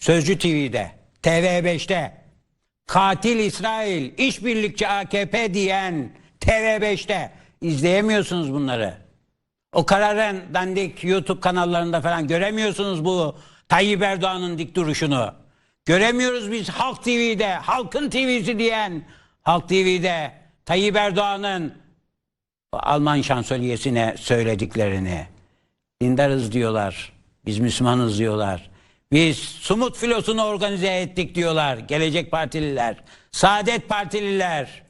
Sözcü TV'de, TV5'te, katil İsrail, işbirlikçi AKP diyen TV5'te izleyemiyorsunuz bunları. O kararın dandik YouTube kanallarında falan göremiyorsunuz bu Tayyip Erdoğan'ın dik duruşunu. Göremiyoruz biz Halk TV'de, Halkın TV'si diyen Halk TV'de Tayyip Erdoğan'ın Alman şansölyesine söylediklerini. Dindarız diyorlar. Biz Müslümanız diyorlar. Biz Sumut filosunu organize ettik diyorlar. Gelecek Partililer. Saadet Partililer.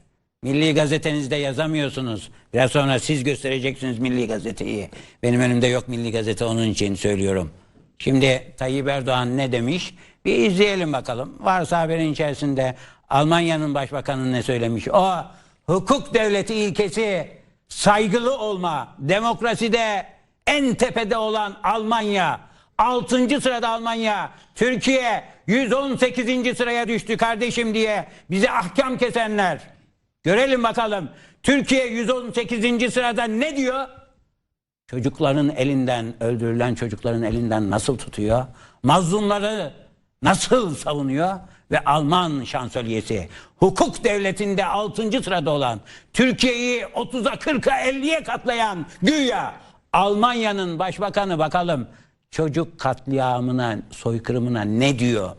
Milli gazetenizde yazamıyorsunuz. Biraz sonra siz göstereceksiniz Milli Gazeteyi. Benim önümde yok Milli Gazete onun için söylüyorum. Şimdi Tayyip Erdoğan ne demiş? Bir izleyelim bakalım. Varsa haberin içerisinde Almanya'nın başbakanı ne söylemiş? O hukuk devleti ilkesi saygılı olma, demokraside en tepede olan Almanya, 6. sırada Almanya, Türkiye 118. sıraya düştü kardeşim diye bize ahkam kesenler. Görelim bakalım Türkiye 118. sırada ne diyor? Çocukların elinden, öldürülen çocukların elinden nasıl tutuyor? Mazlumları nasıl savunuyor? Ve Alman şansölyesi hukuk devletinde 6. sırada olan Türkiye'yi 30'a 40'a 50'ye katlayan güya Almanya'nın başbakanı bakalım çocuk katliamına, soykırımına ne diyor?